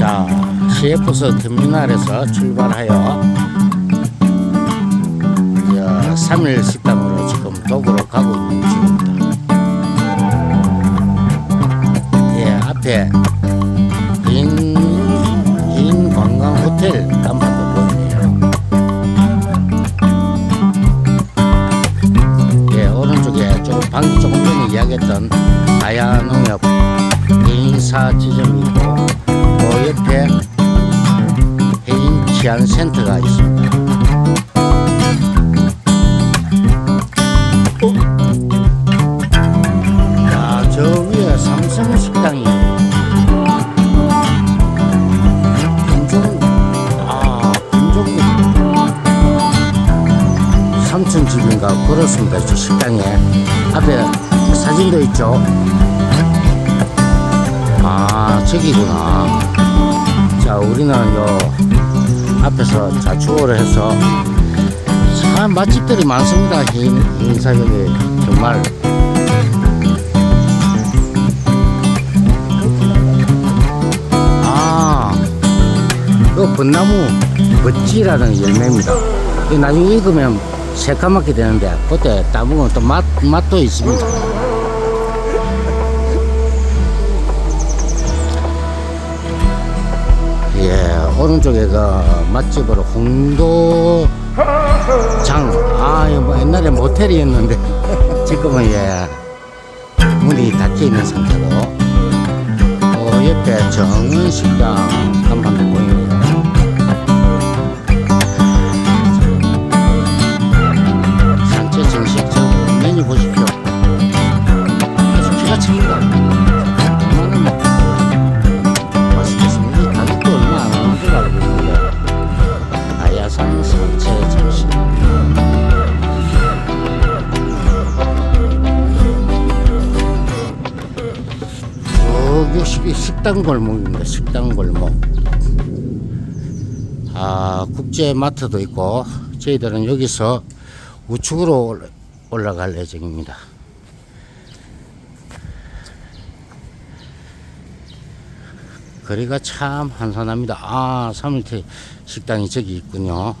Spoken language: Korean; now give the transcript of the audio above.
자, CFS 터미널에서 출발하여 자, 3일 식당으로 지금 도보로 가고 있는 중입니다. 예, 앞에 인, 인 관광 호텔 간판도 보이네요. 예, 오른쪽에 조금 방금 조금 전에 이야기했던 다야농협 인사 지점이 있고 그 옆에 해인 치안 센터가 있습니다. 야, 저 위에 삼성 식당이 분종 아 분종 삼촌 집인가 그렇습니다. 저 식당에 앞에 사진도 있죠. 아 저기구나. 자 우리는 요 앞에서 자축을 해서 참 맛집들이 많습니다. 흰 인사역에 정말. 아, 그 벚나무 멋지라는 열매입니다. 이 나중에 익으면 새까맣게 되는데 그때 따먹으면 또 맛, 맛도 있습니다. 오른쪽에 그 맛집으로 홍도장. 아, 뭐 옛날에 모텔이었는데 지금은 예, 문이 닫혀 있는 상태로. 어, 옆에 정은식당 간판도 보이네요. 식당 골목입니다. 식당 골목. 아, 국제 마트도 있고 저희들은 여기서 우측으로 올라- 올라갈 예정입니다. 거리가 참 한산합니다. 아, 3일째 식당이 저기 있군요.